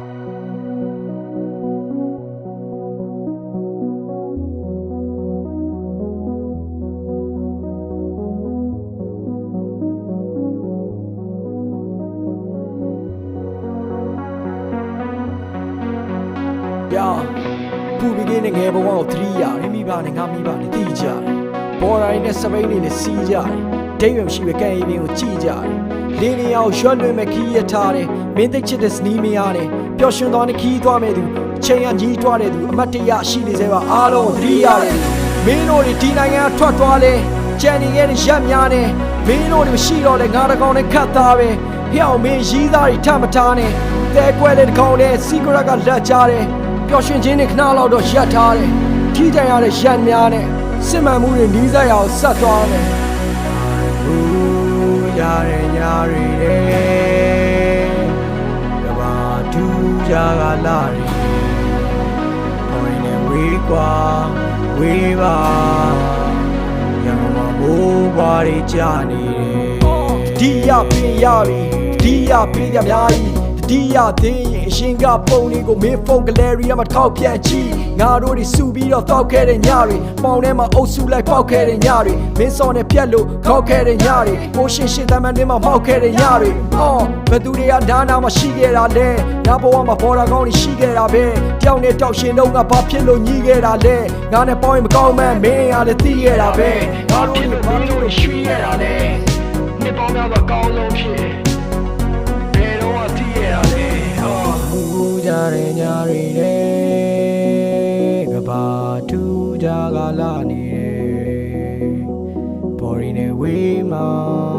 ။ယာပူပြီးကင်းနဲ့ငယ်ဘဝကိုသတိရတယ်မိဘနဲ့ငါမိဘနဲ့တီးကြတယ်။ဘော်ရိုင်းနဲ့စပိန်တွေနဲ့စီးကြတယ်။ဒိတ်ရွယ်ရှိပဲကဲရင်ပင်ကိုကြည့်ကြတယ်။ လင်းနေအောင်ရွှတ်လွင်မဲ့ခီးရထားတယ်။မင်းသိချစ်တဲ့စနီးမရနဲ့ပျော်ရွှင်သွားတဲ့ခီးသွားမဲ့သူအချိန်ကကြီးတွားတဲ့သူအမတ်တရရှိနေစေပါအားလုံးကိုသတိရတယ်။မင်းတို့တွေဒီနိုင်ငံကထွက်သွားလဲကြံနေခဲ့တဲ့ရက်များနဲ့မင်းတို့တွေမရှိတော့လဲငါတကောင်နဲ့ခတ်သားပဲ။ဖျောက်မင်းရီးသားတွေထမထားနဲ့တဲကွဲတဲ့တကောင်နဲ့စီဂရက်ကလက်ကြတယ်။ပျော်ရွှင်ခြင်းနဲ့ခဏလောက်တော့ရက်ထားတယ်။ထိကြရတဲ့ရက်များနဲ့စစ်မှန်မှုတွေနီးစပ်ရအောင်ဆက်သွားမယ်။ ကြကလာရီပေါ်ရင်လည်းဝေးကွာဝေးပါရံမှာဘိုးဘွားတွေကြာနေတယ်ဒီရပင်ရပြီဒီရပင်ကြများကြီးဒီရသေးရင် အရှင်ကပုံလေးကိုမင်းဖုန်းဂလဲရီမှာထောက်ပြန်ကြည့်ငါတို့တွေစုပြီးတော့တောက်ခဲ့တဲ့ညတွေပေါင်ထဲမှာအုပ်စုလိုက်ပေါက်ခဲ့တဲ့ညတွေမင်းစော်နဲ့ပြက်လို့ခောက်ခဲ့တဲ့ညတွေကိုရှင်ရှင်တမန်တွေမှာမောက်ခဲ့တဲ့ညတွေအော်ဘယ်သူတွေကဒါနာမှာရှိခဲ့တာလဲငါဘဝမှာပေါ်တာကောင်းတွေရှိခဲ့တာပဲကြောက်နဲ့တောက်ရှင်တော့ငါဘာဖြစ်လို့ညီးခဲ့တာလဲငါနဲ့ပေါင်းရင်မကောင်းမှန်းမင်းကလည်းသိခဲ့တာပဲငါတို့တွေဘာလို့ရွှေ့ခဲ့တာလဲနှစ်ပေါင်းများစွာကောင်းဆုံးဖြစ် တဲ့ညာရီတဲ့ကဘာထူးကြကလာနေတယ်ဘော်ရီနဲ့ဝေးမောင်အေးစီ